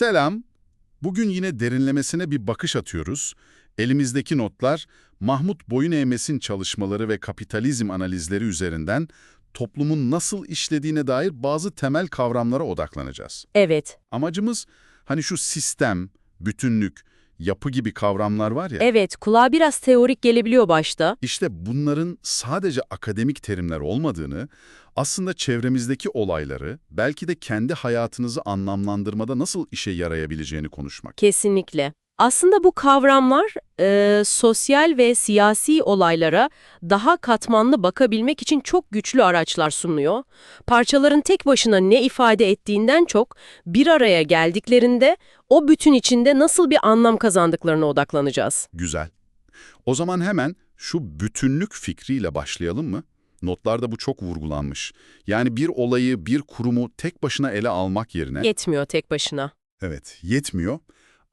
Selam. Bugün yine derinlemesine bir bakış atıyoruz. Elimizdeki notlar Mahmut Boyuneğmes'in çalışmaları ve kapitalizm analizleri üzerinden toplumun nasıl işlediğine dair bazı temel kavramlara odaklanacağız. Evet, Amacımız hani şu sistem, bütünlük, yapı gibi kavramlar var ya. evet kulağa biraz teorik gelebiliyor başta. İşte bunların sadece akademik terimler olmadığını, aslında çevremizdeki olayları, belki de kendi hayatınızı anlamlandırmada nasıl işe yarayabileceğini konuşmak. Kesinlikle. Aslında bu kavramlar e, sosyal ve siyasi olaylara daha katmanlı bakabilmek için çok güçlü araçlar sunuyor. Parçaların tek başına ne ifade ettiğinden çok bir araya geldiklerinde o bütün içinde nasıl bir anlam kazandıklarına odaklanacağız. Güzel. O zaman hemen şu bütünlük fikriyle başlayalım mı? Notlarda bu çok vurgulanmış. Yani bir olayı, bir kurumu tek başına ele almak yerine... Yetmiyor tek başına. Evet, yetmiyor.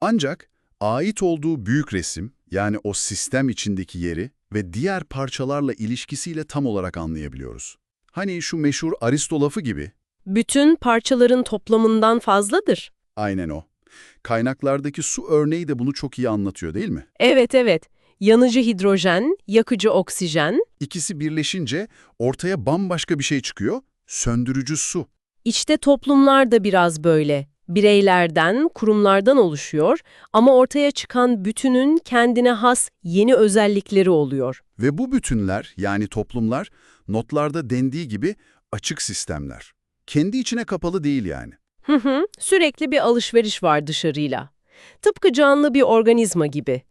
Ancak ait olduğu büyük resim, yani o sistem içindeki yeri ve diğer parçalarla ilişkisiyle tam olarak anlayabiliyoruz. Hani şu meşhur Aristo lafı gibi, Bütün parçaların toplamından fazladır. aynen o. Kaynaklardaki su örneği de bunu çok iyi anlatıyor değil mi? Evet evet. Yanıcı hidrojen, yakıcı oksijen, İkisi birleşince ortaya bambaşka bir şey çıkıyor, söndürücü su. İşte toplumlar da biraz böyle. Bireylerden, kurumlardan oluşuyor ama ortaya çıkan bütünün kendine has yeni özellikleri oluyor. Ve bu bütünler, yani toplumlar, notlarda dendiği gibi açık sistemler. Kendi içine kapalı değil yani. Hı hı, sürekli bir alışveriş var dışarıyla. Tıpkı canlı bir organizma gibi.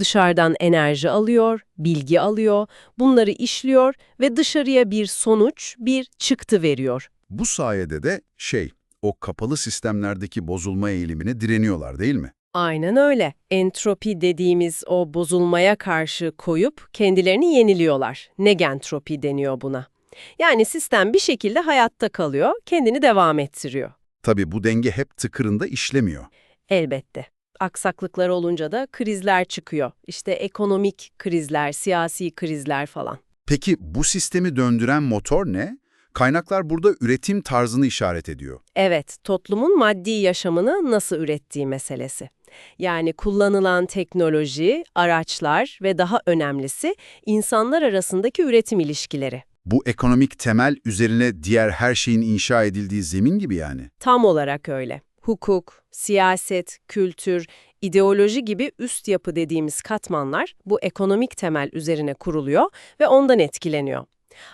Dışarıdan enerji alıyor, bilgi alıyor, bunları işliyor ve dışarıya bir sonuç, bir çıktı veriyor. Bu sayede de şey, o kapalı sistemlerdeki bozulma eğilimine direniyorlar değil mi? Aynen öyle. Entropi dediğimiz o bozulmaya karşı koyup kendilerini yeniliyorlar. Negentropi deniyor buna. Yani sistem bir şekilde hayatta kalıyor, kendini devam ettiriyor. Tabii bu denge hep tıkırında işlemiyor. Elbette. Aksaklıklar olunca da krizler çıkıyor. İşte ekonomik krizler, siyasi krizler falan. Peki bu sistemi döndüren motor ne? Kaynaklar burada üretim tarzını işaret ediyor. Evet, toplumun maddi yaşamını nasıl ürettiği meselesi. Yani kullanılan teknoloji, araçlar ve daha önemlisi insanlar arasındaki üretim ilişkileri. Bu ekonomik temel üzerine diğer her şeyin inşa edildiği zemin gibi yani. Tam olarak öyle. Hukuk, siyaset, kültür, ideoloji gibi üst yapı dediğimiz katmanlar bu ekonomik temel üzerine kuruluyor ve ondan etkileniyor.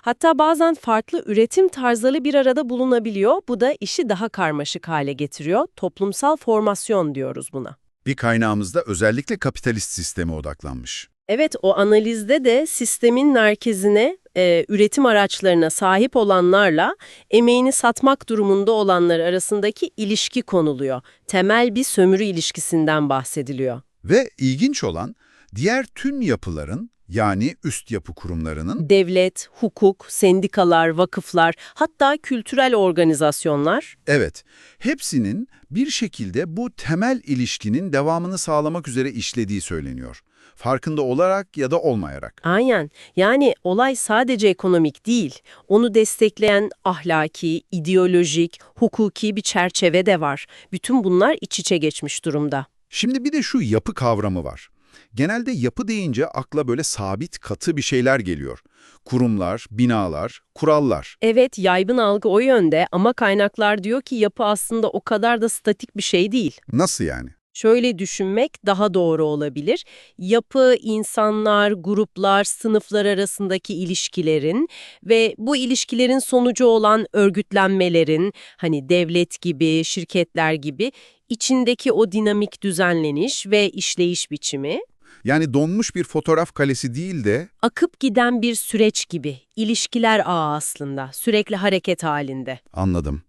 Hatta bazen farklı üretim tarzları bir arada bulunabiliyor. Bu da işi daha karmaşık hale getiriyor. Toplumsal formasyon diyoruz buna. Bir kaynağımızda özellikle kapitalist sisteme odaklanmış. Evet, o analizde de sistemin merkezine, e, üretim araçlarına sahip olanlarla emeğini satmak durumunda olanlar arasındaki ilişki konuluyor. Temel bir sömürü ilişkisinden bahsediliyor. Ve ilginç olan diğer tüm yapıların yani üst yapı kurumlarının Devlet, hukuk, sendikalar, vakıflar, hatta kültürel organizasyonlar evet hepsinin bir şekilde bu temel ilişkinin devamını sağlamak üzere işlediği söyleniyor. Farkında olarak ya da olmayarak. Aynen. Yani olay sadece ekonomik değil. Onu destekleyen ahlaki, ideolojik, hukuki bir çerçeve de var. Bütün bunlar iç içe geçmiş durumda. Şimdi bir de şu yapı kavramı var. Genelde yapı deyince akla böyle sabit, katı bir şeyler geliyor. Kurumlar, binalar, kurallar. Evet, yaygın algı o yönde ama kaynaklar diyor ki yapı aslında o kadar da statik bir şey değil. Nasıl yani? Şöyle düşünmek daha doğru olabilir. Yapı, insanlar, gruplar, sınıflar arasındaki ilişkilerin ve bu ilişkilerin sonucu olan örgütlenmelerin, hani devlet gibi, şirketler gibi içindeki o dinamik düzenleniş ve işleyiş biçimi, Yani donmuş bir fotoğraf kalesi değil de akıp giden bir süreç gibi, ilişkiler ağı aslında, sürekli hareket halinde. Anladım.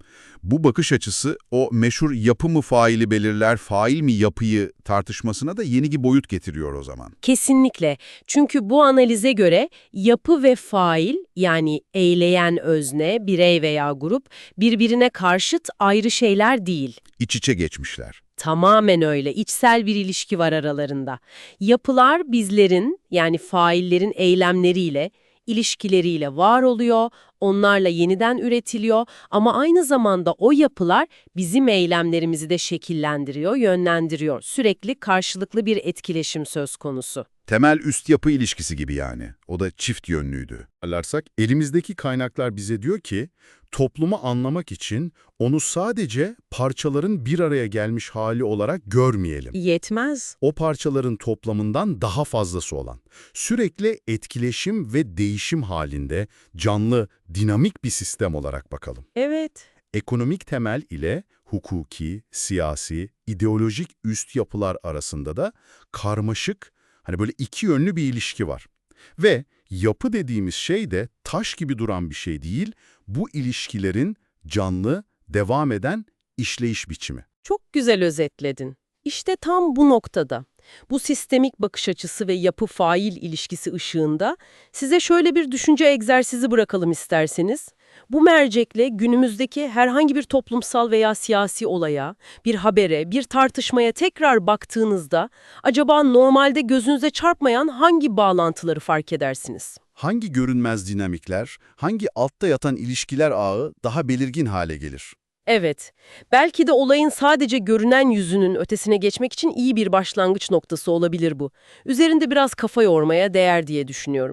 Bu bakış açısı o meşhur yapı mı faili belirler, fail mi yapıyı tartışmasına da yeni bir boyut getiriyor o zaman. Kesinlikle. Çünkü bu analize göre yapı ve fail yani eyleyen özne, birey veya grup birbirine karşıt ayrı şeyler değil. İç içe geçmişler. Tamamen öyle. İçsel bir ilişki var aralarında. Yapılar bizlerin yani faillerin eylemleriyle, ilişkileriyle var oluyor, onlarla yeniden üretiliyor ama aynı zamanda o yapılar bizim eylemlerimizi de şekillendiriyor, yönlendiriyor. Sürekli karşılıklı bir etkileşim söz konusu. Temel üst yapı ilişkisi gibi yani. O da çift yönlüydü. Alarsak elimizdeki kaynaklar bize diyor ki toplumu anlamak için onu sadece parçaların bir araya gelmiş hali olarak görmeyelim. Yetmez. O parçaların toplamından daha fazlası olan, sürekli etkileşim ve değişim halinde canlı, dinamik bir sistem olarak bakalım. Evet. Ekonomik temel ile hukuki, siyasi, ideolojik üst yapılar arasında da karmaşık, hani böyle iki yönlü bir ilişki var. Ve yapı dediğimiz şey de taş gibi duran bir şey değil, bu ilişkilerin canlı, devam eden işleyiş biçimi. Çok güzel özetledin. İşte tam bu noktada, bu sistemik bakış açısı ve yapı-fail ilişkisi ışığında size şöyle bir düşünce egzersizi bırakalım isterseniz. Bu mercekle günümüzdeki herhangi bir toplumsal veya siyasi olaya, bir habere, bir tartışmaya tekrar baktığınızda acaba normalde gözünüze çarpmayan hangi bağlantıları fark edersiniz? Hangi görünmez dinamikler, hangi altta yatan ilişkiler ağı daha belirgin hale gelir? Evet, belki de olayın sadece görünen yüzünün ötesine geçmek için iyi bir başlangıç noktası olabilir bu. Üzerinde biraz kafa yormaya değer diye düşünüyorum.